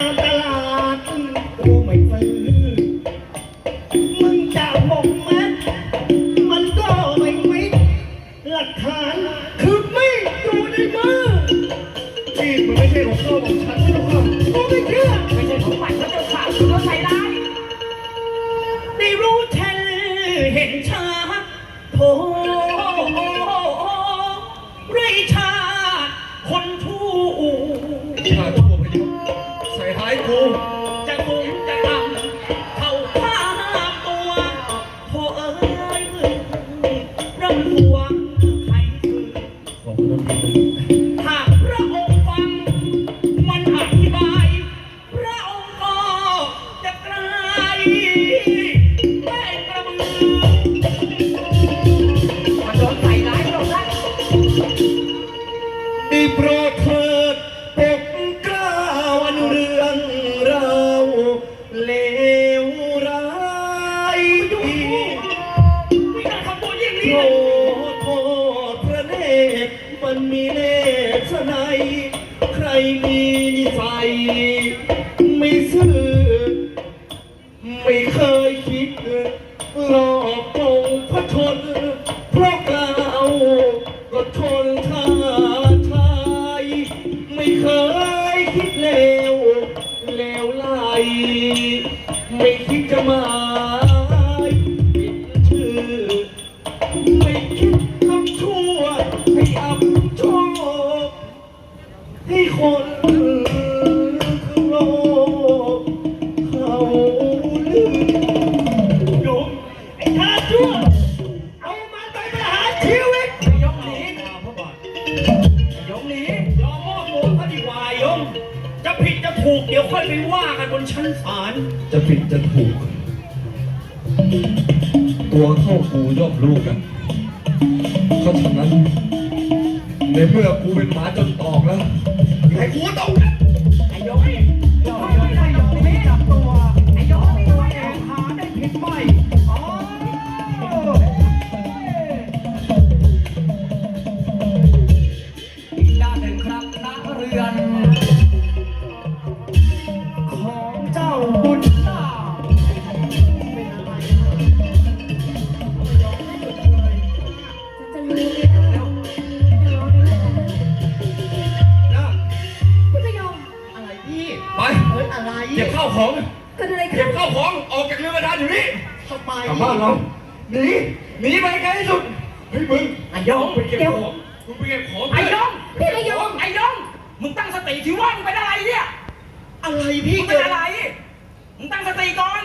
ตล กูกอมรู้กันเพราะฉะนั้นในเมื่อกูเป็นหมาจนตอกแล้วอย่าให้กูต้อง ทำไมกลับบ้านเราหนีหนีไปไกลที่สุดเฮ้ยมึงไอ้ยงไปเก็บของมึงไปเก็บของไอ้ยงพี่พยงไอ้ยงมึงตั้งสติที่ว่ามึงเป็นอะไรเนี่ยอะไรพี่มึงเป็เกินดอะไรมึงตั้งสติก่อน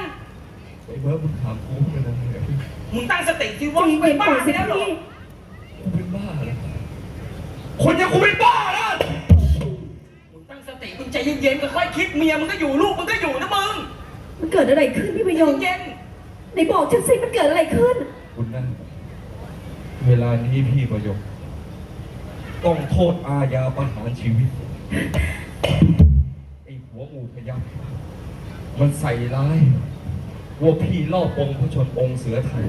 ไอ้เบิร์ดมึงถามกูเป็นอะไรเนี่ยมึงตั้งสติที่ว่าใจมึงเป็เย็นนบ้าก่อนสิแล้วเหรอพี่กูเป็นบ้าเหรอคนอย่างกูเป็นบ้านะมึงตั้งสติมึงใจเย็นๆค่อยๆคิดเมียมึงก็อยู่ลูกมึงก็อยู่นะมึงมันเกิดอะไรขึ้นพี่พยงเย็น ไหนบอกฉันสิมันเกิดอะไรขึ้น คุณนั่นเวลานี้พี่ประยงต้องโทษอาญาประหารชีวิต ไอ้หัวหมูพยักมันใส่ร้ายว่าพี่ลอบองค์พระชนองค์เสือไทย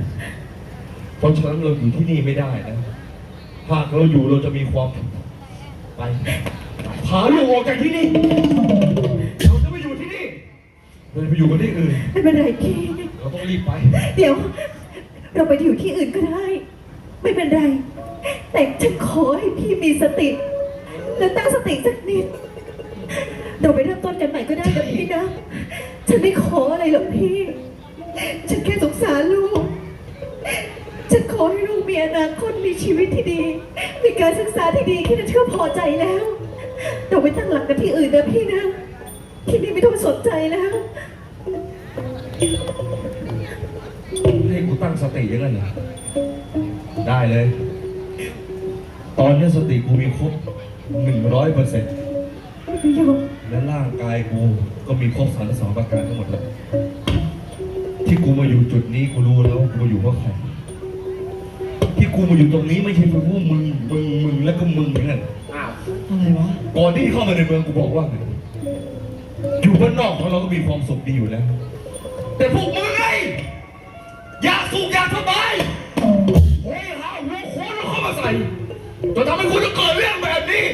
เพราะฉะนั้นเราอยู่ที่นี่ไม่ได้นะ หากเราอยู่เราจะมีความผิดไปพาลูกออกจากที่นี่ เราจะไม่อยู่ที่นี่เราจะไปอยู่กันที่อื่น ไม่เป็นไรพี่ เราต้องรีบไป เดี๋ยว เราไปอยู่ที่อื่นก็ได้ ไม่เป็นไร แต่ฉันขอให้พี่มีสติ และตั้งสติสักนิด เราไปเริ่มต้นกันใหม่ก็ได้นะพี่นะ ฉันไม่ขออะไรหรอกพี่ ฉันแค่สงสารลูก ฉันขอให้ลูกมีอนาคตมีชีวิตที่ดี มีการศึกษาที่ดีแค่นั้นก็พอใจแล้ว เราไปตั้งหลักกันที่อื่นนะพี่นะที่นี่ไม่ต้องสนใจแล้ว ให้กูตั้งสติอยังไงเหรอได้เลย ตอนนี้สติกูมีครบหนึ่งร้อยเปอร์เซ็นต์พี่ยงและร่างกายกูก็มีครบสารสองประการทั้งหมดแล้ว ที่กูมาอยู่จุดนี้กูรู้แล้วว่ากูมาอยู่เพราะใครที่กูมาอยู่ตรงนี้ไม่ใช่เพราะพวกมึงมึงมึงแล้วก็มึงเหมือนกันๆอ้าวอะไรวะก่อนที่เข้ามาในเมืองกูบอกว่าไงอยู่บ้านนอกของเราก็มีความสุขดีอยู่แล้ว แต่พวกมึงไงอยากสุขอยากสบายโอ้ยหาหัวโค้งแล้วเข้ามาใส่จนทำให้กูต้องเกิดเรื่องแบบนี้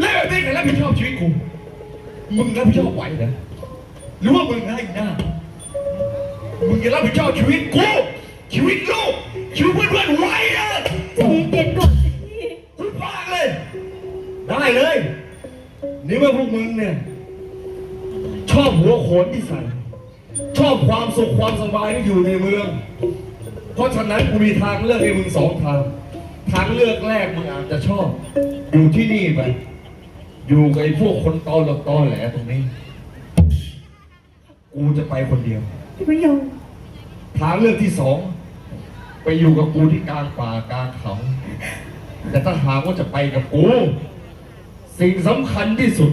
และแบบนี้ใครรับผิดชอบชีวิตกูมึงรับผิดชอบไหวเหรอหรือว่ามึงไร้หน้ามึงจะรับผิดชอบชีวิตกูชีวิตลูกชีวิตเพื่อนๆไหวเหรอใจเย็นๆก่อนสิพี่ทุกภาคเลย ได้เลย นี่เมื่อพวกมึงเนี่ย ชอบหัวโขนที่ใส่ ชอบความสุขความสบายที่อยู่ในเมือง เพราะฉะนั้นกูมีทางเลือกให้มึงสองทาง ทางเลือกแรกมึงอาจจะชอบ อยู่ที่นี่ไป อยู่กับไอ้พวกคนตอหลบตอแหลตรงนี้ กูจะไปคนเดียวพี่ไม่ยอมทางเลือกที่สอง ไปอยู่กับกูที่กลางป่ากลางเขา แต่ถ้าหากว่าจะไปกับกู สิ่งสำคัญที่สุด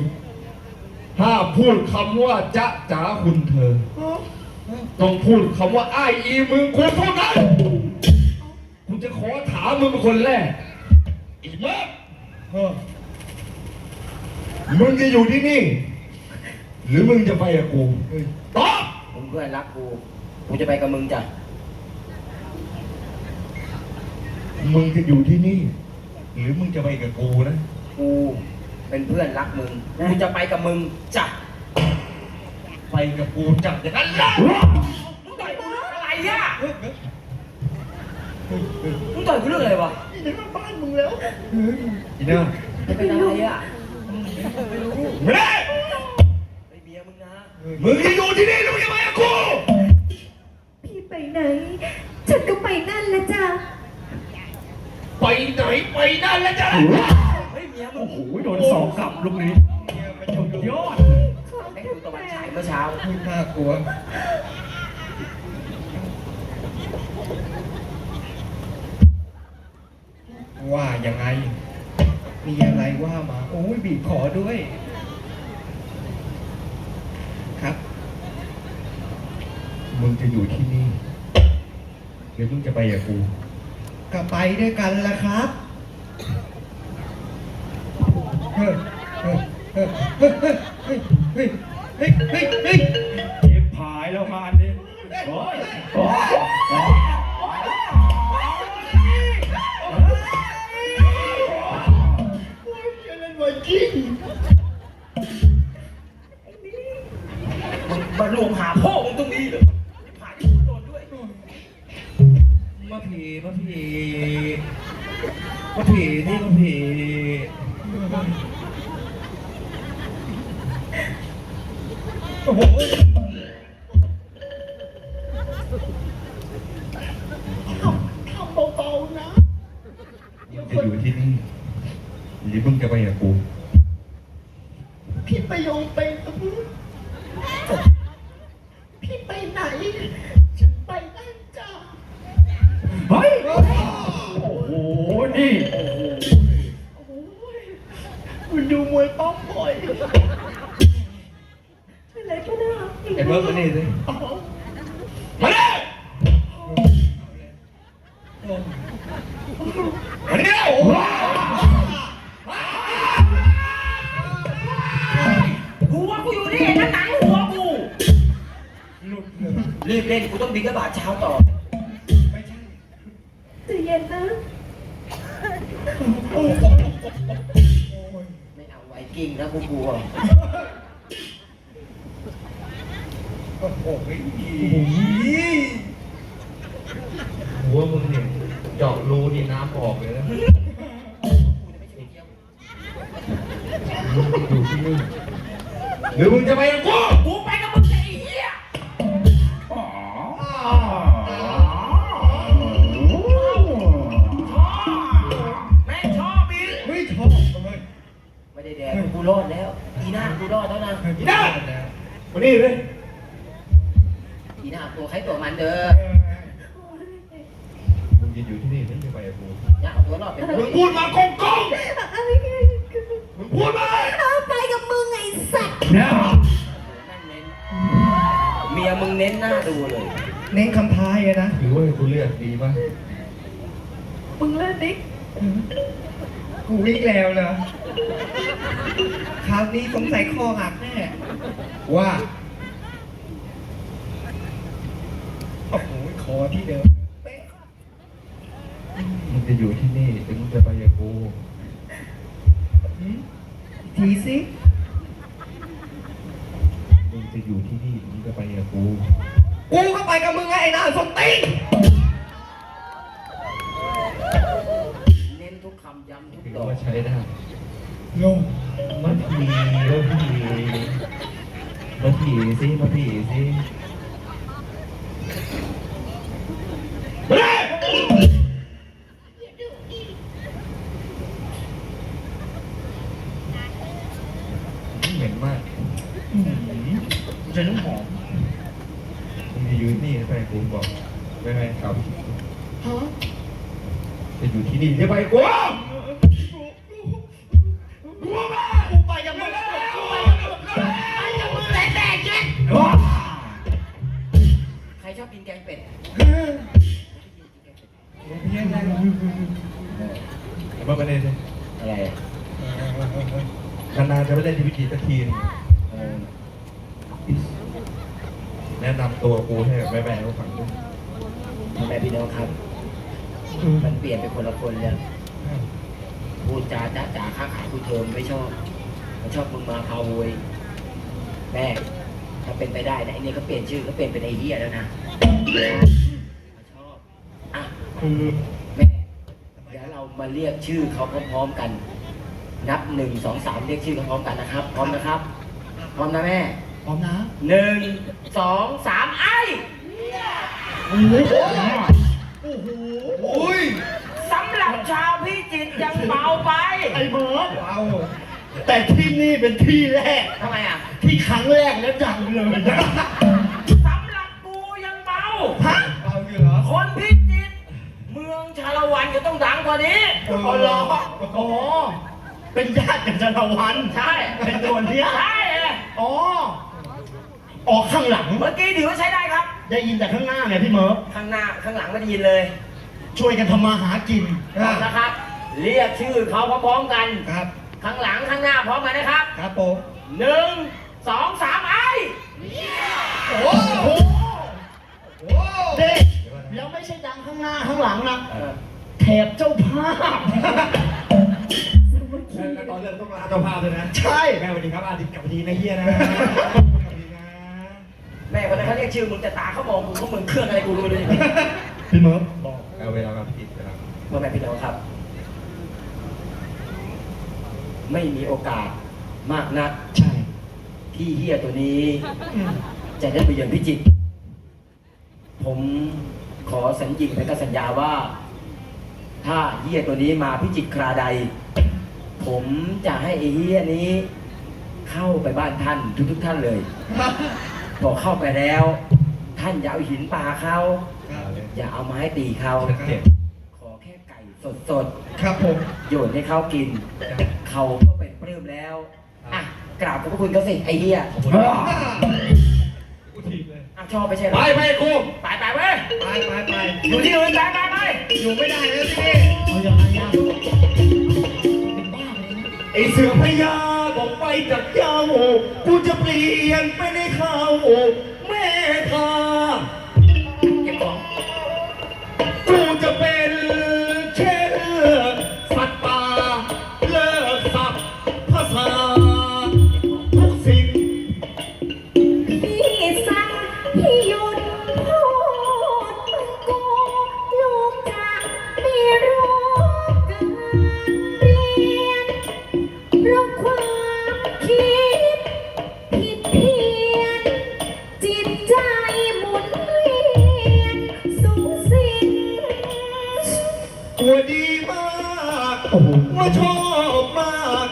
ห้ามพูดคำว่าจ๊ะจ๋าคุณเธอ ต้องพูดคำว่าอ้ายอีมึงกูเท่านั้นกูจะขอถามมึงเป็นคนแรกอีเมื่อมึงจะอยู่ที่นี่ หรือมึงจะไปกับกูตอบมึงเพื่อนรักกู กูจะไปกับมึงจ้ะ มึงจะอยู่ที่นี่ หรือมึงจะไปกับกูนะ กูเป็นเพื่อนรักมึง กูจะไปกับมึงจ้ะ ไปกับกูจับอย่างนั้นแหละมึงต่อยกูเรื่องอะไรอะมึงต่อยกูเรื่องอะไรวะอีน่าจะเป็นอะไรอะไม่ได้ไอเมียมึงนะมึงจะอยู่ที่นี่หรือมึงจะไปกับกูพี่ไปไหนฉันก็ไปนั่นแหละจ้ะไปไหนไปนั่นแล้วจ้ะเฮ้ยเมียมึงโอ้โหโดนสองกลับลูกนี้สุดยอด แม่งดูตะวันฉายเมื่อเช้าน่ากลัว ว่ายังไง มีอะไรว่ามา โอ้ยบีบขอด้วย ครับ มึงจะอยู่ที่นี่ หรือมึงจะไปกับกู ก็ไปด้วยกันละครับเฮ้ยเฮ้ยเฮ้ยเฮ้ยเฮ้ย 嘿嘿 Oh, รีบเล่นกูต้องบินกระบาดเช้าต่อใจเย็นนะไม่เอาไวกิ้งนะกูกลัวโอ้โหหัวมึงเนี่ยเจาะรูนี่น้ำออกเลยนะ รอดแล้วอีหน้ากูรอดแล้วนะอีน่ามานี่เลยอีหน้าตัวใครตัวมันเด้อมึงจะอยู่ที่นี่หรือจะไปกับกูอย่าเอาตัวรอดเป็นมึงพูดมากงกงอะไรกันมึงพูดมาเอาไปกับมึงไอ้สัตว์เนี่ยนั่นเน้นเมียมึงเน้นหน้าดูเลย เน้นคำทายอะนะถือว่ากูเลือกดีป่ะมึงเล่นดิ กูวิ่งแล้วนะคราวนี้สงสัยคอหักแน่ว่าโอ้โหคอที่เดิมเป๊ะมึงจะอยู่ที่นี่หรือมึงจะไปกับกูหืมอีกทีสิจะอยู่ที่นี่มึงจะไปกับกู กูก็ไปกับมึงไงไอ้หน้าส้นตีนำย้ำทุกถือดอกว่าใช้ได้โยมมาผีมาผีมาผีสิมาผีสิเหม็นมากใช้น้ำหอมมึงจะอยู่นี่ไปกูบอกไม่ไม่ครับ ฮะ จะอยู่ที่นี่จะไปกูกูไปกับมึงแต่แต่เย็นใครชอบกินแกงเป็ดมาประเด็นอะไรนานๆจะไม่เล่นทีวีกีสักทีนแนะนำตัวกูให้แม่ๆเขาฟังด้วยพ่อแม่พี่น้องครับ มันเปลี่ยนไปคนละคนแล้วพูดจาจ้าจ๋าค้าขายกูเทิมไม่ชอบ มันชอบมึงมาพาโวยแม่ถ้าเป็นไปได้นะไอ้นี่ก็เปลี่ยนชื่อก็เปลี่ยนเป็นไอ้เหี้ยแล้วนะชอบอะ คือแม่เดี๋ยวเรามาเรียกชื่อเขาพร้อมๆกัน นับหนึ่งสองสามเรียกชื่อเขาพร้อมกันนะครับ พร้อมนะครับ พร้อมนะแม่พร้อมนะหนึ่งสองสามไอ้โอ้โหโอ้โหอุ้ย สำหรับชาวพิ จิตรยังเบาไปไอ้เบิร์ดเอาแต่ที่นี่เป็นที่แรก ทำไมอะที่ครั้งแรกและดังเลยนะสำหรับกูยังเบา ฮะเอาอยู่เหรอคนพิจิตรเมืองชาละวันก็ต้องดังกว่านี้อ๋อเหรออ๋อเป็นญาติกับจันทวันใช่เป็นตัวเนี้ยใช่เลยอ๋อออกข้างหลัง เมื่อกี้ถือว่าใช้ได้ครับ ได้ยินแต่ข้างหน้าไงพี่เมิร์ฟข้างหน้าข้างหลังไม่ได้ยินเลย ช่วยกันทำมาหากินพร้อมนะครับ เรียกชื่อเขาพร้อมๆกัน ครับ ข้างหลังข้างหน้าพร้อมกันนะครับครับผมหนึ่งสองสามไอ้โอ้โหเด็กแล้วไม่ใช่ดังข้างหน้าข้างหลังนะแถบเจ้าภาพแล้วตอนเรื่องต้องลาเจ้าภาพด้วยนะ ใช่ แม่สวัสดีครับอาทิตย์กลับดีนะเฮียนะสวัสดีนะแม่คนนั้นเขาเรียกชื่อมึงจะตาเขามองกูเขาเหมือนเครื่องอะไรกูดูเลยพี่เมิร์ฟบอกเอาเวลามาผิดเวลาพ่อแม่พี่น้องครับ ไม่มีโอกาสมากนัก ใช่ที่เฮียตัวนี้จะได้ไปเยือนพิจิตรผมขอสัญญิงและก็สัญญาว่า ถ้าเฮียตัวนี้มาพิจิตรคราใด ผมจะให้ไอ้เฮียนี้ เข้าไปบ้านท่านทุกๆท่านเลย พอเข้าไปแล้ว ท่านอย่าเอาหินปาเขาอย่าเอาไม้ตีเขาชัดเจนขอแค่ไก่สดครับผมๆโยนให้เขากิน เขาก็เป็นปลื้มแล้ว อะ กราบขอบพระคุณเขาสิ ไอ้เหี้ยกูทีเลย อะชอบไปใช่ไหมไปไปกูไปไปเว้ยไปไปไปอยู่ที่อื่นไปไปไปอยู่ไม่ได้แล้วสิเอาอย่างไรอะเป็นบ้าเลยนะไอเสือพญาบอกไปจากเจ้ากูจะเปลี่ยนไปในข้า ว่าชอบมาก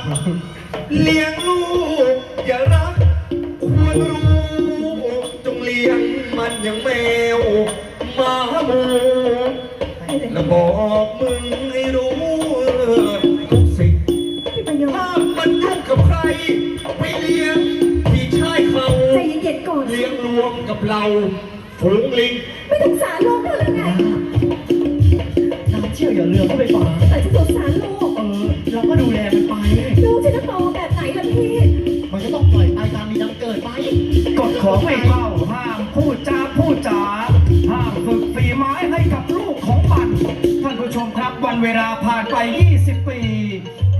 เลี้ยงลูกอย่ารัก ควรรู้ จงเลี้ยงมันอย่างแมวหมาหมูแล้วบอกมึงให้รู้ทุกสิ่งพี่ประโยชน์ถ้ามันยุ่งกับใคร ไปเลี้ยงที่ชายเขาใจเย็นๆก่อน เลี้ยงรวมกับเราฝูงลิง ของไม่เข้าห้ามพูดจาพูดจาห้ามฝึกฝีไม้ให้กับลูกของมัน ท่านผู้ชมครับวันเวลาผ่านไป 20 ปี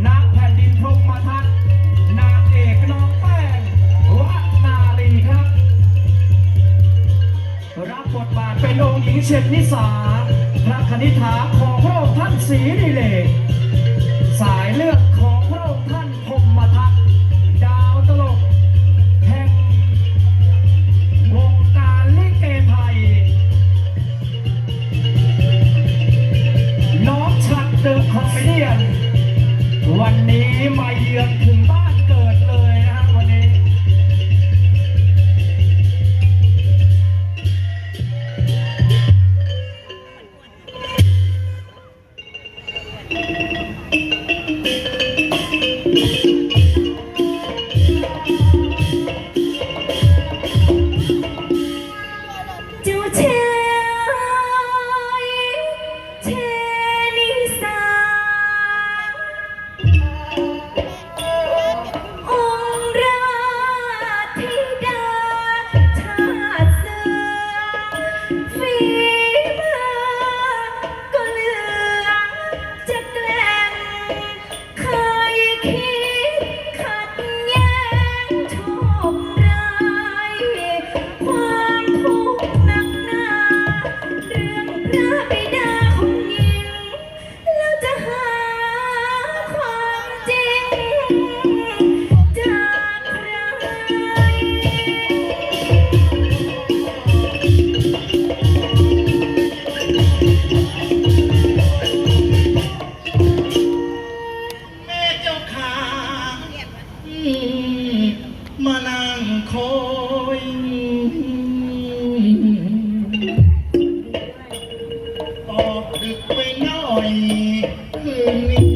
นักแผ่นดินพรมทัศน์นางเอกน้องแป้งวัฒนาลีครับ รับบทบาทเป็นองค์หญิงเชนนิสาพระคณิธาของพระองค์ท่านศรีริเลกสายเลือดของ วันนี้ คืนนี้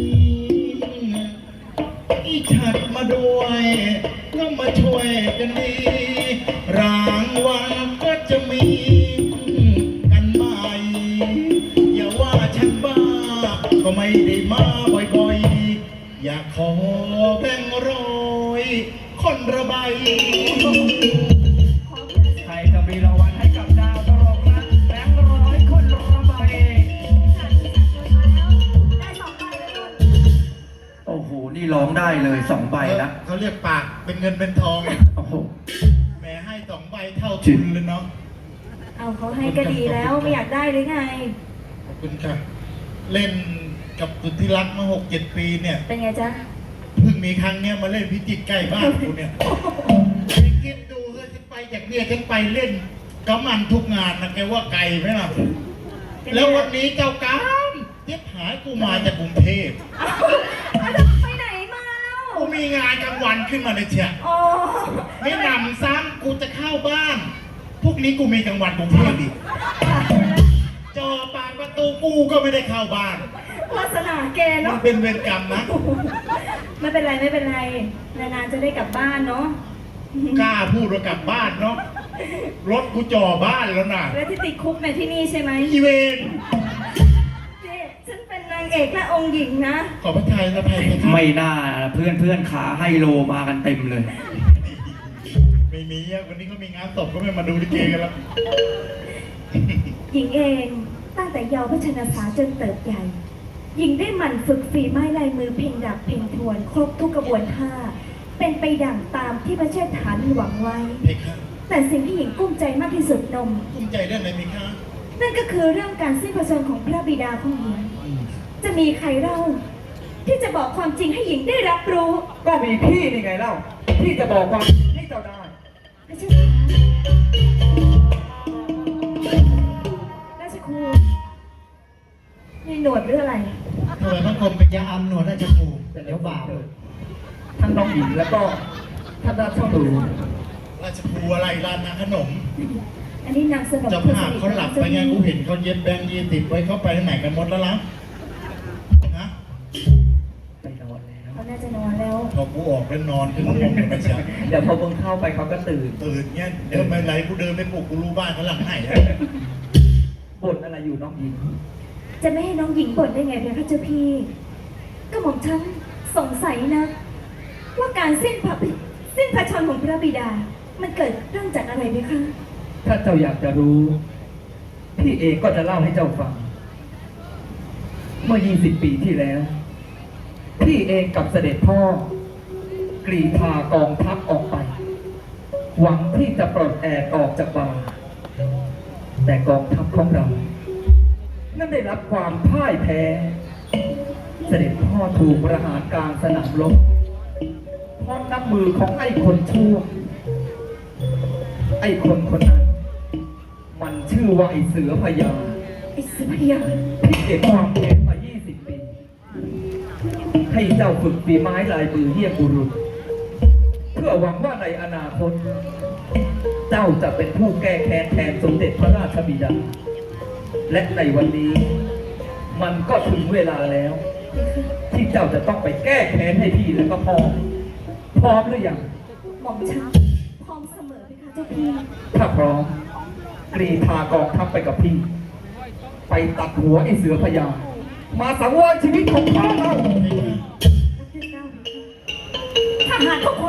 อีฉัดมาด้วยก็มาช่วยกันดี รางวัลก็จะมีกันใหม่อย่าว่าฉันบ้า ก็ไม่ได้มาบ่อยๆ อยากขอแบ่งค์ร้อย คนระบาย ได้เลยสองใบนะเขาเรียกปากเป็นเงินเป็นทองโอ้โหแหม่ให้สองใบเท่าทุนเลยเนาะเอาเขาให้ก็ดีแล้วไม่อยากได้หรือไงขอบคุณค่ะเล่นกับสุดที่รักมาหกเจ็ดปีเนี่ย เป็นไงจ๊ะเพิ่งมีครั้งเนี้ยมาเล่นพิจิตรใกล้บ้านกูเนี่ยไปคิดดูเฮ้ยฉันไปจากเนี่ยฉันไปเล่นกำมันทุกงานนะแกว่าไกลไหมล่ะแล้ววันนี้เจ้ากรรมเทียบหายกูมาจากกรุงเทพ มีงานกลางวันขึ้นมาเลยเชียอ๋อไม่นำซ้ำกูจะเข้าบ้าน พวกนี้กูมีกลางวันกรุงเทพอีกจอปากประตูกูก็ไม่ได้เข้าบ้านวาสนาแกมัเนาะ นเป็นเวรกรรมนะไม่เป็นไรไม่เป็นไร นานๆจะได้กลับบ้านเนาะ กล้าพูดว่ากลับบ้านเนาะรถกูจ่อบ้านแล้วนะแล้วที่ติดคุกในที่นี่ใช่ไหมอีเวนนี่ฉัน เป็นนางเอกและองค์หญิงนะ ขอพระทัยนะภัยไหมครับไม่น่าเพื่อนเพื่อนขาไฮโลมากันเต็มเลย ไม่มีอะวันนี้ก็มีงานศพก็ไม่มาดูลิเกกันแล้วหญิงเองตั้งแต่เยาว์พัชนสาจนเติบใหญ่ หญิงได้หมั่นฝึกฝีไม้ลายมือเพลงดับเพลงทวน ครบทุกกระบวนท่า เป็นไปดั่งตามที่พระเชษฐานหวังไว้ เพคะแต่สิ่งที่หญิงกุ้มใจมากที่สุดนม ภูมิใจเรื่องอะไรเพคะ นั่นก็คือเรื่องการสิ้นพระชนม์ของพระบิดาของหญิง จะมีใครเล่า ที่จะบอกความจริงให้หญิงได้รับรู้ก็มีพี่นี่ไงเล่า ที่จะบอกความจริงให้เจ้าได้ราชการราชครูมีหนวดหรืออะไรถวายพระคมเป็นยาอัมหนวดราชครูเดี๋ยวบาปท่านน้องหญิงแล้วก็ท่านราชครูราชครูอะไรร้านนาขนมอันนี้นางสนมเจ้าภาพเขาหลับไปไงกูเห็นเขาเย็บแบงค์ยี่สิบไว้เขาไปไหนกันหมดแล้วล่ะฮะ พอกูออกแล้วนอนขึ้นห้องเลยไม่ใช่เดี๋ยวพอมึงเข้าไปเขาก็ตื่น ตื่นเงี้ยเดี๋ยวไม่ไรกูเดินไปปลุกกูรู้บ้านเขาหลังไหนอะบ่นอะไรอยู่น้องหญิง จะไม่ให้น้องหญิงบ่นได้ไงเพคะเจ้าพี่ ก็หม่อมฉันสงสัยนะ ว่าการสิ้นพระบิสิ้นพระชนม์ของพระบิดา มันเกิดเรื่องจากอะไรไหมคะ ถ้าเจ้าอยากจะรู้ พี่เองก็จะเล่าให้เจ้าฟัง เมื่อ 20 ปีที่แล้ว พี่เองกับเสด็จพ่อ กรีธากองทัพออกไป หวังที่จะปลดแอกออกจากบางแแต่กองทัพของเรา นั่นได้รับความพ่ายแพ้ เสด็จพ่อถูกประหารกลางสนามรบเพราะน้ำมือของไอ้คนชั่ว ไอ้คนคนนั้น มันชื่อว่าไอ้เสือพญาไอ้สุริยาที่เก็บความแค้นมา20ปีให้เจ้าฝึกฝีไม้ลายมือเยี่ยมบุรุษเพื่อหวังว่าในอนาคต เจ้าจะเป็นผู้แก้แค้นแทนสมเด็จพระราชบิดา และในวันนี้ มันก็ถึงเวลาแล้ว ที่เจ้าจะต้องไปแก้แค้นให้พี่และก็พ่อพร้อมหรือยังหม่อมฉันพร้อมเสมอไหมคะเจ้าพี่ ถ้าพร้อมกรีธากองทัพไปกับพี่ ไปตัดหัวไอ้เสือพญามาสังเวยชีวิตของพ่อเรา ทหารทุกคน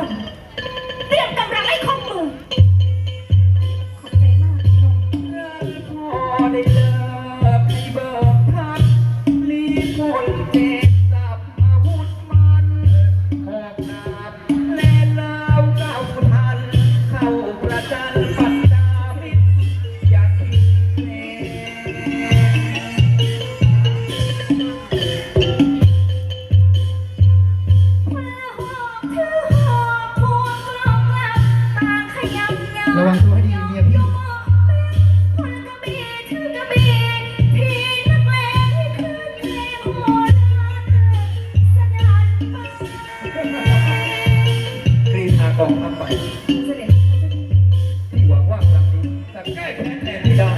แนแทนที่ได้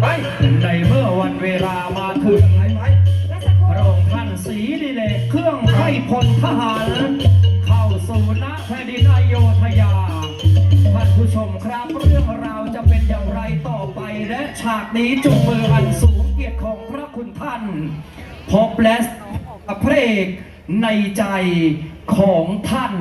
ไปในเมื่อวันเวลามาถึงไปไปพระองค์ท่านสีดิเลกเครื่องไล่พลทหาร เข้าสู่ณแผ่นดินอโยธยา ท่านผู้ชมครับเรื่องราวจะเป็นอย่างไรต่อไปและฉากนี้จุงมืออันสูงเกียรติของพระคุณท่านพบและพระเอกในใจของท่าน